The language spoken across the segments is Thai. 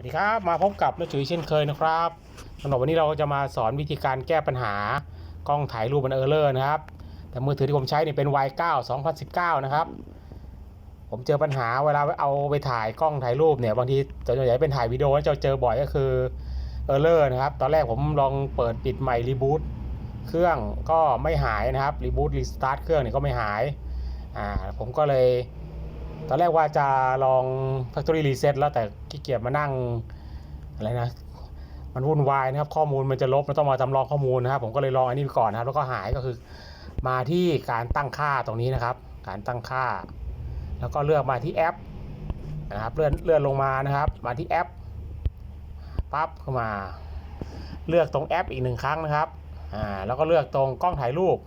วัสดีครับ มาพบกับนักจุ๋ยเช่นเคยนะครับสำหรับวันนี้เราจะมาสอนวิธีการแก้ปัญหากล้องถ่ายรูปมันเออร์เลอร์นะครับ แต่มือถือที่ผมใช้เนี่ยเป็น Y9 2019 นะครับ ผมเจอปัญหาเวลาเอาไปถ่ายกล้องถ่ายรูปเนี่ยบางทีส่วนใหญ่เป็นถ่ายวิดีโอจะเจอบ่อยก็คือเออร์เลอร์นะครับ ตอนแรกผมลองเปิดปิดใหม่รีบูตเครื่องก็ไม่หายนะครับรีบูตรีสตาร์ทเครื่องเนี่ยก็ไม่หายอ่าผมก็เลย ตอนแรกว่าจะลอง Factory Reset แล้วแต่ขี้เกียจมานั่งอะไรนะ มันวุ่นวายนะครับ ข้อมูลมันจะลบมันต้องมาจำลองข้อมูลนะครับ ผมก็เลยลองอันนี้ไปก่อนนะครับ แล้วก็หายก็คือ มาที่การตั้งค่าตรงนี้นะครับ การตั้งค่า แล้วก็เลือกมาที่แอปนะครับ เลื่อนเลื่อนลงมานะครับ มาที่แอปปั๊บเข้ามา เลือกตรงแอปอีกหนึ่งครั้งนะครับอ่าแล้วก็เลือกตรงกล้องถ่ายรูป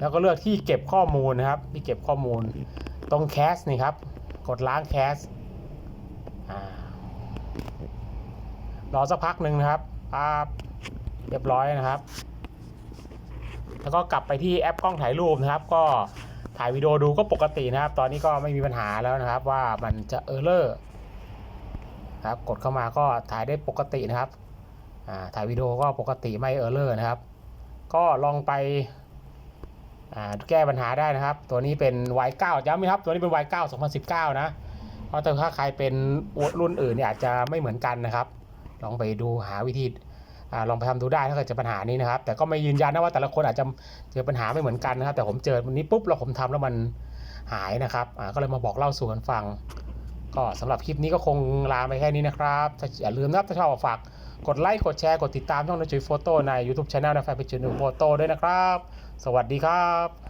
แล้วก็เลือกที่เก็บข้อมูลนะครับที่เก็บข้อมูล ตรงแคสนี่ครับ กดล้างแคสรอสักพักหนึ่งนะครับปั๊บเรียบร้อยนะครับ แล้วก็กลับไปที่แอปกล้องถ่ายรูปนะครับ ก็ถ่ายวิดีโอดูก็ปกตินะครับ ตอนนี้ก็ไม่มีปัญหาแล้วนะครับ ว่ามันจะเออร์เลอร์ครับ กดเข้ามาก็ถ่ายได้ปกตินะครับถ่ายวิดีโอก็ปกติไม่เออร์เลอร์นะครับ ก็ลองไป แก้ปัญหาได้นะครับ ตัวนี้เป็น Y9 ย้ำไหมครับ ตัวนี้เป็น Y9 2019 นะ เพราะถ้าใครเป็นรุ่นอื่นเนี่ยอาจจะไม่เหมือนกันนะครับ ลองไปดูหาวิธีอ่าลองไปทำดูได้ถ้าเกิดเจะปัญหานี้นะครับ แต่ก็ไม่ยืนยันนะว่าแต่ละคนอาจจะเจอปัญหาไม่เหมือนกันนะครับ แต่ผมเจอวันนี้ปุ๊บแล้วผมทำแล้วมันหายนะครับอ่าก็เลยมาบอกเล่าสู่กันฟัง ก็สำหรับคลิปนี้ก็คงลาไปแค่นี้นะครับถ้าอย่าลืมนะครับถ้าชอบฝาก กดไลค์ กดแชร์ กดติดตามช่องนจุยโฟโต้ใน YouTube Channel นะแฟนเพจจุยโฟโต้ด้วยนะครับ สวัสดีครับ